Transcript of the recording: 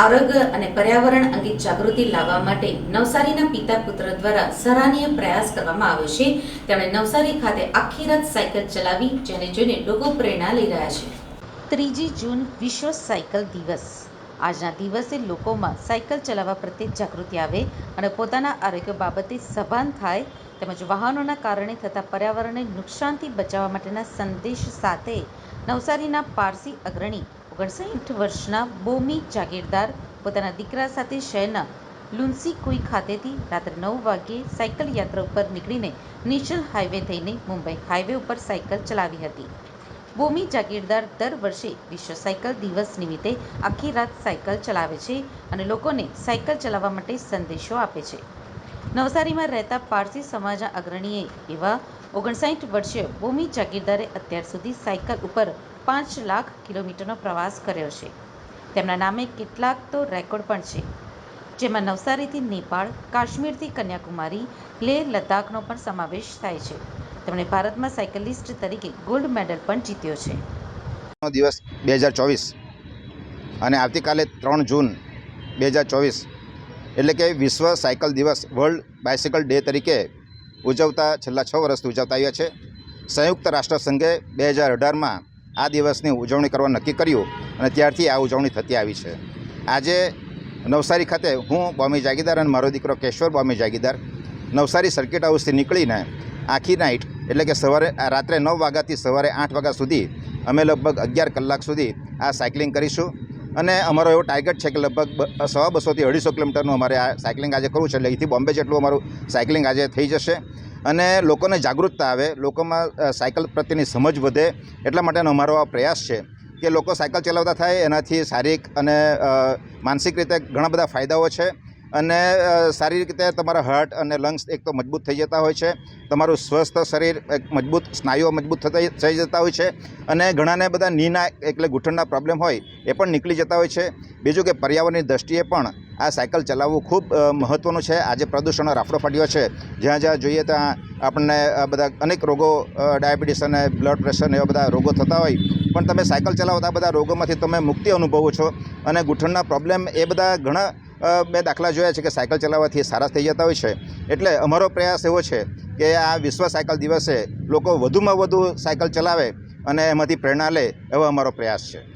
આરોગ્ય અને પર્યાવરણ અંગે જાગૃતિ લાવવા માટે નવસારીના પિતા પુત્ર દ્વારા સરાહનીય પ્રયાસ કરવામાં આવ્યો છે. તેમણે નવસારી ખાતે આખી રાત સાયકલ ચલાવી, જેને જોઈને લોકો પ્રેરણા લઈ રહ્યા છે. ત્રીજી જૂન વિશ્વ સાયકલ દિવસ. આજના દિવસે લોકોમાં સાયકલ ચલાવવા પ્રત્યે જાગૃતિ આવે અને પોતાના આરોગ્ય બાબતે સભાન થાય તેમજ વાહનોના કારણે થતા પર્યાવરણને નુકસાનથી બચાવવા માટેના સંદેશ સાથે નવસારીના પારસી અગ્રણી ઓગણસાઠ વર્ષના બોમી જાગીરદાર પોતાના દીકરા સાથે શહેરના લુન્સીકુઈ ખાતેથી રાત્રે નવ વાગ્યે સાયકલ યાત્રા ઉપર નીકળીને નેશનલ હાઈવે થઈને મુંબઈ હાઈવે ઉપર સાયકલ ચલાવી હતી. બોમી જાગીરદાર દર વર્ષે વિશ્વ સાયકલ દિવસ નિમિત્તે આખી રાત સાયકલ ચલાવે છે અને લોકોને સાયકલ ચલાવવા માટે સંદેશો આપે છે. નવસારીમાં રહેતા પારસી સમાજના અગ્રણીએ એવા ઓગણસાઠ વર્ષીય બોમી જાગીરદારે અત્યાર સુધી સાયકલ ઉપર પાંચ લાખ કિલોમીટરનો પ્રવાસ કર્યો છે. તેમના નામે કેટલાક તો રેકોર્ડ પણ છે. જેમાં નવસારીથી નેપાળ, કાશ્મીરથી કન્યાકુમારી લેહ લદ્દાખનો પણ સમાવેશ થાય છે. તેમણે ભારતમાં સાયકલિસ્ટ તરીકે ગોલ્ડ મેડલ પણ જીત્યો છે. નો દિવસ બે હજાર ચોવીસ અને આવતીકાલે ત્રણ જૂન બે હજાર ચોવીસ. એટલે કે વિશ્વ સાયકલ દિવસ, વર્લ્ડ બાયસિકલ ડે તરીકે ઉજવતા છેલ્લા છ વર્ષથી ઉજવતા આવ્યા છે સંયુક્ત રાષ્ટ્ર સંઘે બે હજાર અઢારમાં આ દિવસની ઉજવણી કરવા નક્કી કર્યું અને ત્યારથી આ ઉજવણી થતી આવી છે. આજે નવસારી ખાતે હું, બોમી જાગીદાર અને મારો દીકરો કેશ્વર બોમી જાગીદાર, નવસારી સર્કિટ હાઉસથી નીકળીને આખી નાઇટ એટલે કે સવારે રાત્રે નવ વાગ્યાથી સવારે આઠ વાગ્યા સુધી અમે લગભગ અગિયાર કલાક સુધી આ સાયકલિંગ કરીશું. અને અમારો એવો ટાર્ગેટ છે કે લગભગ સવા બસોથી અઢીસો કિલોમીટરનું અમારે આ સાયકલિંગ આજે કરવું છે. એટલે અહીંથી બોમ્બે જેટલું અમારું સાયકલિંગ આજે થઈ જશે. અને લોકોને જાગૃતતા આવે, લોકોમાં સાયકલ પ્રત્યેની સમજ વધે, એટલા માટેનો અમારો આ પ્રયાસ છે કે લોકો સાયકલ ચલાવતા થાય, એનાથી શારીરિક અને માનસિક રીતે ઘણા બધા ફાયદાઓ છે. અને સારી રીતે તમારા હાર્ટ અને લંગ્સ એક તો મજબૂત થઈ જતા હોય છે. તમારું સ્વસ્થ શરીર એક મજબૂત, સ્નાયુઓ મજબૂત થતા થઈ જતા હોય છે. અને ઘણાને બધા નીના એટલે ઘૂંટણના પ્રોબ્લેમ હોય એ પણ નીકળી જતા હોય છે. બીજું કે પર્યાવરણની દ્રષ્ટિએ પણ આ સાયકલ ચલાવવું ખૂબ મહત્ત્વનું છે. આજે પ્રદૂષણનો રાફડો ફાટ્યો છે. જ્યાં જ્યાં જોઈએ ત્યાં આપણને બધા અનેક રોગો ડાયાબિટીસ અને બ્લડ પ્રેશર એવા બધા રોગો થતા હોય. પણ તમે સાયકલ ચલાવતા બધા રોગોમાંથી તમે મુક્તિ અનુભવો છો. અને ઘૂંટણના પ્રોબ્લેમ એ બધા ઘણા મેં દાખલા જોયા છે કે સાયકલ ચલાવવાથી સારા થઈ જતા હોય છે. એટલે અમારો પ્રયાસ એવો છે કે આ વિશ્વ સાયકલ દિવસે લોકો વધુમાં વધુ સાયકલ ચલાવે અને એમાંથી પ્રેરણા લે એવો અમારો પ્રયાસ છે.